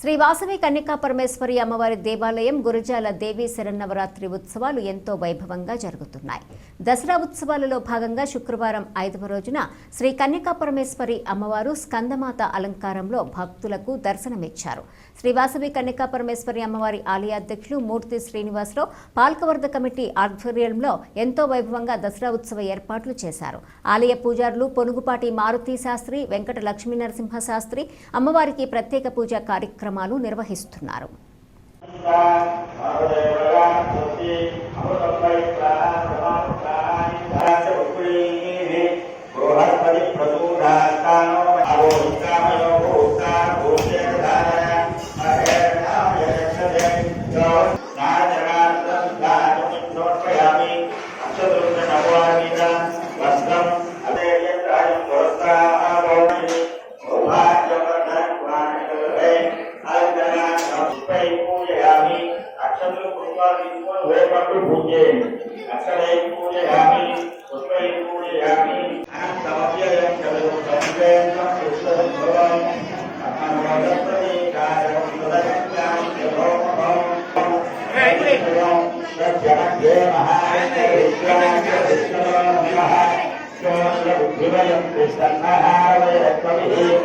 శ్రీ వాసవి కన్యకా పరమేశ్వరి అమ్మవారి దేవాలయం గురజాల దేవీ శరన్నవరాత్రి ఉత్సవాలు ఎంతో వైభవంగా జరుగుతున్నాయి. దసరా ఉత్సవాలలో భాగంగా శుక్రవారం ఐదవ రోజున శ్రీ కన్యకా పరమేశ్వరి అమ్మవారు స్కందమాత అలంకారంలో భక్తులకు దర్శనమిచ్చారు. శ్రీ వాసవి కన్యకా పరమేశ్వరి అమ్మవారి ఆలయ అధ్యక్షులు మూర్తి శ్రీనివాసరావు పాలకవర్ధ కమిటీ ఆధ్వర్యంలో ఎంతో వైభవంగా దసరా ఉత్సవ ఏర్పాట్లు చేశారు. ఆలయ పూజారులు పొనుగుపాటి మారుతి శాస్త్రి వెంకట లక్ష్మీ నరసింహ శాస్త్రి అమ్మవారికి ప్రత్యేక పూజా కార్యక్రమాలు నిర్వహిస్తున్నారు. అక్షతులు పుష్పాలు సమవ్యయం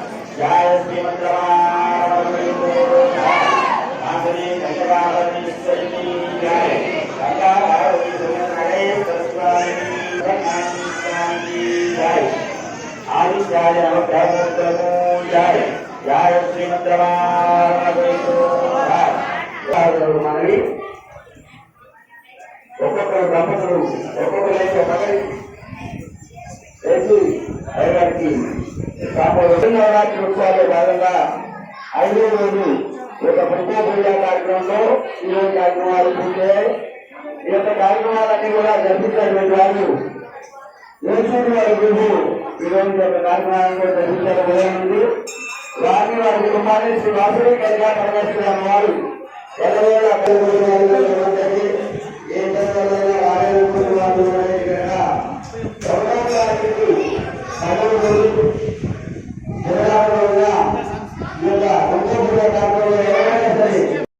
ఆదిత్యాయ నవగ్రహముద్రము జాయ జాయ శ్రీమంత్రమావళి ఒక్కొక్కరు దంపతులు ఒక్కొక్కరు అయితే పగడి అయ్యగారికి నవరాత్రి ఉత్సవాల్లో భాగంగా ఐదో రోజు ఈ ప్రత్యేక పూజా కార్యక్రమంలో ఈరోజు కార్యక్రమాలు పూర్తయ్యాయి ఈ యొక్క కార్యక్రమాలన్నీ కూడా జరిపించినటువంటి వాళ్ళు యేసూరి వారి గురు ఈ రోజు యొక్క కార్యక్రమాలను వారిని వారి కుటుంబాన్ని శ్రీ వాసవి కళ్యాణ పరమేశ్వర వారు ఏ సందర్భంగా